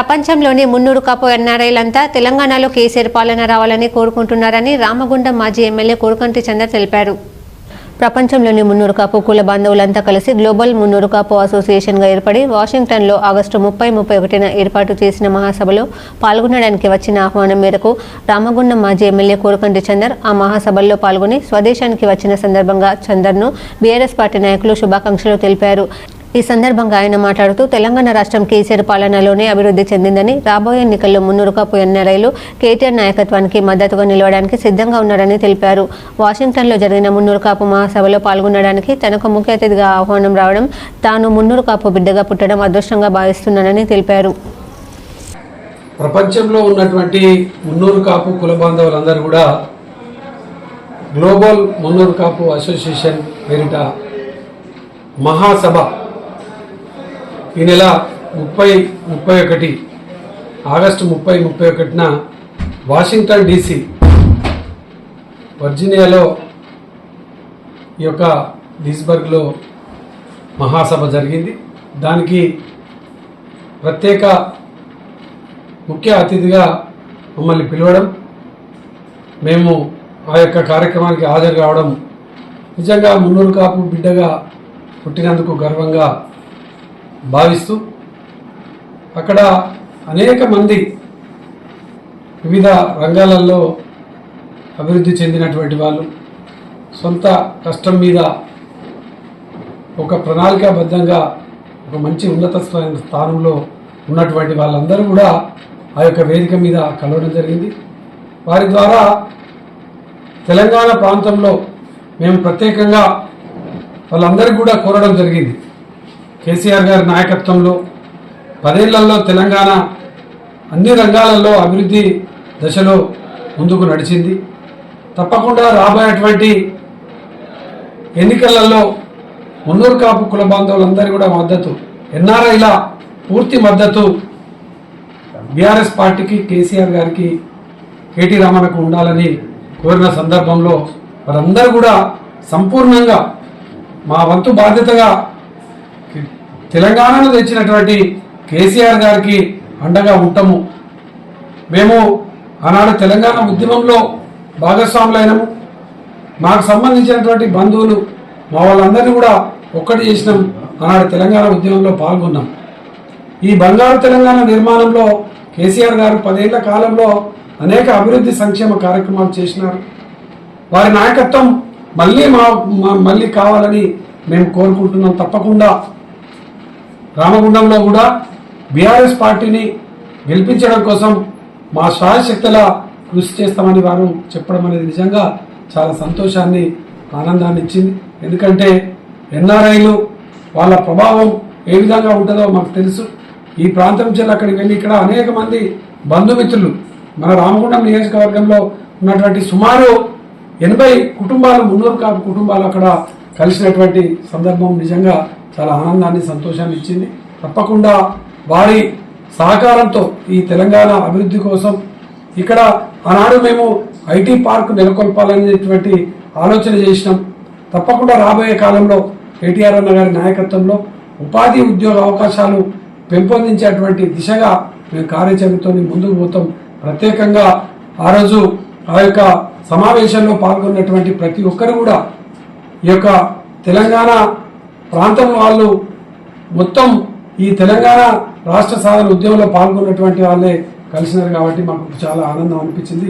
ప్రపంచంలోని మున్నూరు కాపు ఎన్ఆర్ఐలంతా తెలంగాణలో కేసీఆర్ పాలన రావాలని కోరుకుంటున్నారని రామగుండం మాజీ ఎమ్మెల్యే కోరుకంటి చందర్ తెలిపారు. ప్రపంచంలోని మున్నూరు కాపు కుల బాంధవులంతా కలిసి గ్లోబల్ మున్నూరు కాపు అసోసియేషన్గా ఏర్పడి వాషింగ్టన్లో ఆగస్టు ముప్పై ముప్పై ఒకటిన ఏర్పాటు చేసిన మహాసభలో పాల్గొనడానికి వచ్చిన ఆహ్వానం మేరకు రామగుండం మాజీ ఎమ్మెల్యే కోరుకంటి చందర్ ఆ మహాసభల్లో పాల్గొని స్వదేశానికి వచ్చిన సందర్భంగా చందర్ను బీఆర్ఎస్ పార్టీ నాయకులు శుభాకాంక్షలు తెలిపారు. ఈ సందర్భంగా ఆయన మాట్లాడుతూ తెలంగాణ రాష్ట్రం కేసీఆర్ పాలనలోనే అభివృద్ధి చెందిందని రాబోయే ఎన్నికల్లో మున్నూరు కాపు ఎన్ఆర్ఐలు కేటీఆర్ నాయకత్వానికి మద్దతుగా నిలవడానికి సిద్ధంగా ఉన్నారని తెలిపారు. వాషింగ్టన్లో జరిగిన మున్నూరు కాపు మహాసభలో పాల్గొనడానికి తనకు ముఖ్య అతిథిగా ఆహ్వానం రావడం తాను మున్నూరు కాపు బిడ్డగా పుట్టడం అదృష్టంగా భావిస్తున్నానని తెలిపారు. ప్రపంచంలో ఉన్నటువంటి మున్నూరు కాపు కుల బాంధవులందరూ కూడా గ్లోబల్ మున్నూరు కాపు అసోసియేషన్ పేరిట మహాసభ ఈ నెల ముప్పై ముప్పై ఒకటి ఆగస్టు ముప్పై ముప్పై ఒకటిన వాషింగ్టన్ డీసీ వర్జీనియాలో ఈ యొక్క డిస్బర్గ్లో మహాసభ జరిగింది. దానికి ప్రత్యేక ముఖ్య అతిథిగా మమ్మల్ని పిలవడం మేము ఆ యొక్క కార్యక్రమానికి హాజరు కావడం నిజంగా మున్నూరు కాపు బిడ్డగా పుట్టినందుకు గర్వంగా భావిస్తూ అక్కడ అనేక మంది వివిధ రంగాలలో అభివృద్ధి చెందినటువంటి వాళ్ళు సొంత కష్టం మీద ఒక ప్రణాళికాబద్ధంగా ఒక మంచి ఉన్నత స్థానంలో ఉన్నటువంటి వాళ్ళందరూ కూడా ఆ యొక్క వేదిక మీద కలవడం జరిగింది. వారి ద్వారా తెలంగాణ ప్రాంతంలో మేము ప్రత్యేకంగా వాళ్ళందరికీ కూడా కోరడం జరిగింది. కేసీఆర్ గారి నాయకత్వంలో పదేళ్ళలో తెలంగాణ అన్ని రంగాలలో అభివృద్ధి దశలో ముందుకు నడిచింది. తప్పకుండా రాబోయేటువంటి ఎన్నికలలో మున్నూరు కాపు కుల బాంధవులందరూ కూడా మద్దతు ఎన్ఆర్ఐల పూర్తి మద్దతు బీఆర్ఎస్ పార్టీకి కేసీఆర్ గారికి కేటీ రామన్నకు ఉండాలని కోరిన సందర్భంలో వారందరూ కూడా సంపూర్ణంగా మా వంతు బాధ్యతగా తెలంగాణను తెచ్చినటువంటి కేసీఆర్ గారికి అండగా ఉంటాము. మేము ఆనాడు తెలంగాణ ఉద్యమంలో భాగస్వాములైనము. మాకు సంబంధించినటువంటి బంధువులు మా వాళ్ళందరినీ కూడా ఒక్కటి చేసినాం. ఆనాడు తెలంగాణ ఉద్యమంలో పాల్గొన్నాం. ఈ బంగారు తెలంగాణ నిర్మాణంలో కేసీఆర్ గారు పదేళ్ళ కాలంలో అనేక అభివృద్ధి సంక్షేమ కార్యక్రమాలు చేసినారు. వారి నాయకత్వం మళ్ళీ మా మా- మళ్ళీ కావాలని మేము కోరుకుంటున్నాం తప్పకుండా. రామగుండంలో కూడా బీఆర్ఎస్ పార్టీని గెలిపించడం కోసం మా శాయశక్తుల కృషి చేస్తామని వారు చెప్పడం అనేది నిజంగా చాలా సంతోషాన్ని ఆనందాన్ని ఇచ్చింది. ఎందుకంటే ఎన్ఆర్ఐలు వాళ్ళ ప్రభావం ఏ విధంగా ఉంటుందో మాకు తెలుసు. ఈ ప్రాంతం నుంచి అక్కడికి వెళ్ళి ఇక్కడ అనేక మంది బంధుమిత్రులు మన రామగుండం నియోజకవర్గంలో ఉన్నటువంటి సుమారు ఎనభై కుటుంబాలు మున్నూరు కాపు కుటుంబాలు అక్కడ కలిసినటువంటి సందర్భం నిజంగా చాలా ఆనందాన్ని సంతోషాన్ని ఇచ్చింది. తప్పకుండా వారి సహకారంతో ఈ తెలంగాణ అభివృద్ధి కోసం ఇక్కడ ఆనాడు మేము ఐటీ పార్క్ నెలకొల్పాలనేటువంటి ఆలోచన చేసినాం. తప్పకుండా రాబోయే కాలంలో కేటీఆర్ అన్న గారి నాయకత్వంలో ఉపాధి ఉద్యోగ అవకాశాలు పెంపొందించేటువంటి దిశగా మేము కార్యాచరణతో ముందుకు పోతాం. ప్రత్యేకంగా ఆ రోజు ఆ యొక్క సమావేశంలో పాల్గొన్నటువంటి ప్రతి ఒక్కరు కూడా ఈ యొక్క తెలంగాణ ప్రాంతం వాళ్ళు మొత్తం ఈ తెలంగాణ రాష్ట్ర సాధన ఉద్యమంలో పాల్గొన్నటువంటి వాళ్ళే కలిసినారు కాబట్టి మాకు చాలా ఆనందం అనిపించింది.